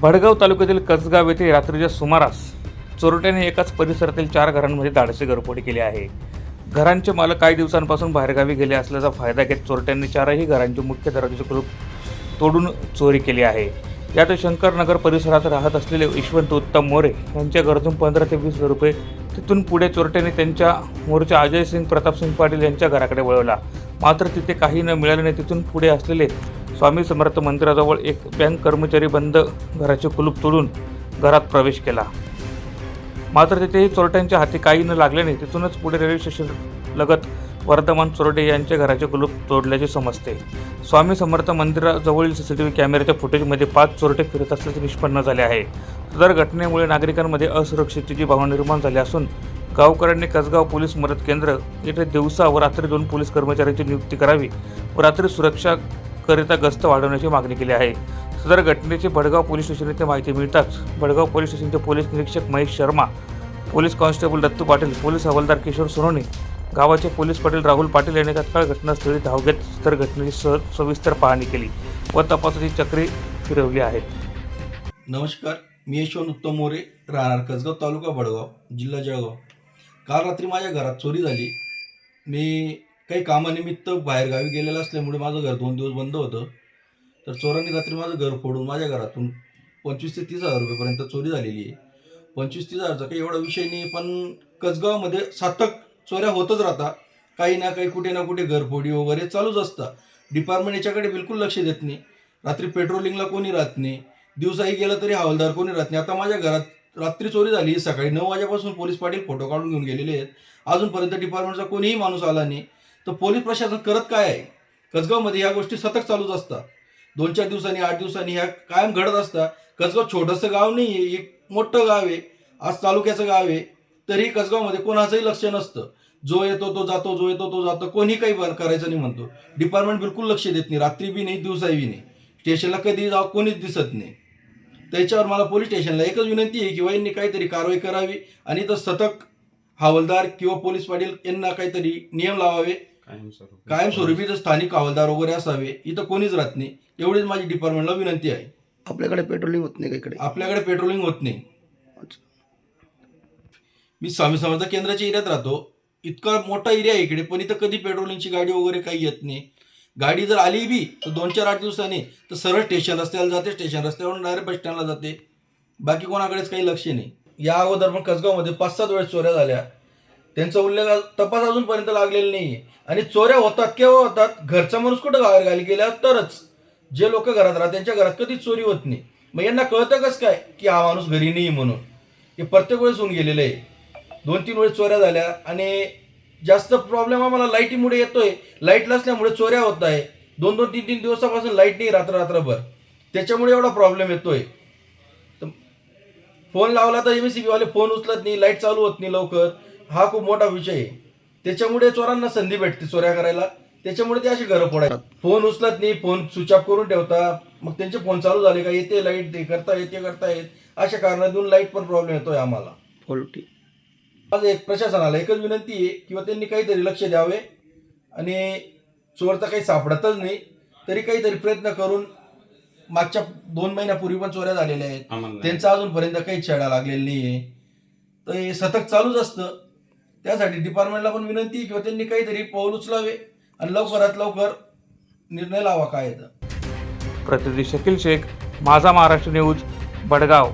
भडगाव तालुक्यातील कसगाव येथे रात्रीच्या सुमारास चोरट्याने एकाच परिसरातील चार घरांमध्ये धाडसी घरफोडी केली आहे. घरांचे मालक काही दिवसांपासून बाहेरगावी गेले असल्याचा फायदा घेत चोरट्यांनी चारही घरांचे मुख्य दरवाजे कुलूप तोडून चोरी केली आहे. यात शंकरनगर परिसरात राहत असलेले यशवंत उत्तम मोरे यांच्या घरातून पंधरा ते वीस हजार रुपये तिथून पुढे चोरट्याने त्यांच्या मोरच्या अजय सिंग प्रतापसिंग पाटील यांच्या घराकडे वळवला. मात्र तिथे काही न मिळाल्याने तिथून पुढे असलेले स्वामी समर्थ मंदिराजवळ एक बँक कर्मचारी बंद घराचे कुलूप तोडून घरात प्रवेश केला. मात्र तिथेही चोरट्यांच्या हाती काही न लागल्याने तिथूनच पुढे रेल्वे स्टेशन लगत वर्धमान चोरटे यांच्या घराचे कुलूप तोडल्याचे समजते. स्वामी समर्थ मंदिराजवळील सी सी टी व्ही कॅमेऱ्याच्या फुटेजमध्ये पाच चोरटे फिरत असल्याचे निष्पन्न झाले आहे. सदर घटनेमुळे नागरिकांमध्ये असुरक्षिततेची भावना निर्माण झाली असून गावकऱ्यांनी कसगाव पोलीस मदत केंद्र येथे दिवसा व रात्री दोन पोलीस कर्मचाऱ्यांची नियुक्ती करावी व रात्री करिता गस्त वाढवण्याची मागणी केली आहे. सदर घटनेची भडगाव पोलीस स्टेशन येथे माहिती मिळताच भडगाव पोलीस स्टेशनचे पोलीस निरीक्षक Mahesh Sharma police constable Dattu Patil police हवालदार किशोर सोनवणे गावाचे पोलीस पाटील राहुल पाटील यांनी तत्काळ घटनास्थळी धाव घेत सदर घटनेची स- सविस्तर पाहणी केली व तपासाची चक्री फिरवली आहेत. नमस्कार मी यशवंत उत्तम मोरे राहणार कसगाव तालुका बडगाव जिल्हा जळगाव. काल रात्री माझ्या घरात चोरी झाली. मी काही कामानिमित्त बाहेरगावी गेलेलं असल्यामुळे माझं घर दोन दिवस बंद होतं. तर चोरांनी रात्री माझं घर फोडून माझ्या घरातून पंचवीस ते तीस हजार रुपयेपर्यंत चोरी झालेली आहे. पंचवीस तीस हजारचा काही एवढा विषय नाही पण कसगावमध्ये सातक चोऱ्या होतच राहतात. काही ना काही कुठे ना कुठे घरफोडी वगैरे चालूच असतात. डिपार्टमेंट याच्याकडे बिलकुल लक्ष देत नाही. रात्री पेट्रोलिंगला कोणी राहत नाही. दिवसाही गेलं तरी हवालदार कोणी राहत नाही. आता माझ्या घरात रात्री चोरी झाली सकाळी नऊ वाजेपासून पोलीस पाटील फोटो काढून घेऊन गेलेले आहेत. अजूनपर्यंत डिपार्टमेंटचा कोणीही माणूस आला नाही. तर पोलीस प्रशासन करत काय आहे? कसगावमध्ये ह्या गोष्टी सतत चालूच असतात. दोन चार दिवसांनी आठ दिवसांनी ह्या कायम घडत असतात. कसगाव छोटंसं गाव नाही आहे एक मोठं गाव आहे. आज तालुक्याचं गाव आहे. तरी कसगावमध्ये कोणाचंही लक्ष नसतं. जो येतो तो जातो जो येतो तो जातो. कोणी काही करायचं नाही म्हणतो. डिपार्टमेंट बिलकुल लक्ष देत नाही. रात्री बी नाही दिवसाही बी नाही. स्टेशनला कधी जाव कोणीच दिसत नाही. त्याच्यावर मला पोलीस स्टेशनला एकच विनंती आहे की यांनी काहीतरी कारवाई करावी आणि तर सतत हवालदार किंवा पोलीस पाटील यांना काहीतरी नियम लावावे. कायमस्वरूपी. तर स्थानिक हवालदार वगैरे असावे इथं कोणीच राहत नाही. एवढीच माझी डिपार्टमेंटला विनंती आहे. आपल्याकडे पेट्रोलिंग होत नाही का इकडे? आपल्याकडे पेट्रोलिंग होत नाही. मी स्वामी समर्थ केंद्राच्या एरियात राहतो. इतका मोठा एरिया आहे इकडे पण इथं कधी पेट्रोलिंगची गाडी वगैरे काही येत नाही. गाडी जर आली बी तर दोन चार आठ दिवसांनी तर सरळ स्टेशन रस्त्याला जाते स्टेशन रस्त्यावरून डायरेक्ट बस स्टँडला जाते. बाकी कोणाकडेच काही लक्ष नाही. या अगोदर पण कसगावमध्ये पाच सात वेळेस चोऱ्या झाल्या. त्यांचा उल्लेख तपास अजूनपर्यंत लागलेला नाही आणि चोऱ्या होतात केव्हा होतात घरचा माणूस कुठं बाहेर घाली गेल्या तरच. जे लोक घरात राहतात त्यांच्या घरात कधीच चोरी होत नाही. मग यांना कळतं कसं काय? की हा माणूस घरी नाही म्हणून. हे प्रत्येक वेळेस होऊन गेलेलं आहे. दोन तीन वेळेस चोऱ्या झाल्या आणि जास्त प्रॉब्लेम आम्हाला लाईटीमुळे येतोय. लाइट नसल्यामुळे चोऱ्या होत आहे. दोन दोन तीन तीन दिवसापासून लाइट नाही रात्र रात्रभर. त्याच्यामुळे एवढा प्रॉब्लेम येतोय. फोन लावला तर एम बीवाले फोन उचलत नाही लाइट चालू होत नाही लवकर. हा खूप मोठा विषय आहे. त्याच्यामुळे चोरांना संधी भेटते चोऱ्या करायला. त्याच्यामुळे ते असे घरं फोडायला. फोन उचलत नाही फोन स्विच ऑफ करून ठेवता. मग त्यांचे फोन चालू झाले का? येते लाइट ते करता येते करता येत. अशा कारणातून लाइट पण प्रॉब्लेम येतोय आम्हाला. फॉल्टी आज एक प्रशासनाला एकच विनंती आहे किंवा त्यांनी काहीतरी लक्ष द्यावे आणि चोर तर काही सापडतच नाही तरी काहीतरी प्रयत्न करून मागच्या दोन महिन्यापूर्वी पण चोऱ्या झालेल्या आहेत. त्यांचा अजूनपर्यंत काही छेडा लागलेला नाही आहे तर हे सतत चालूच असतं. त्यासाठी डिपार्टमेंटला पण विनंती किंवा त्यांनी काहीतरी पाऊल उचलावे आणि लवकरात लवकर निर्णय लावा काय प्रतिनिधी शकील शेख माझा महाराष्ट्र न्यूज बडगाव.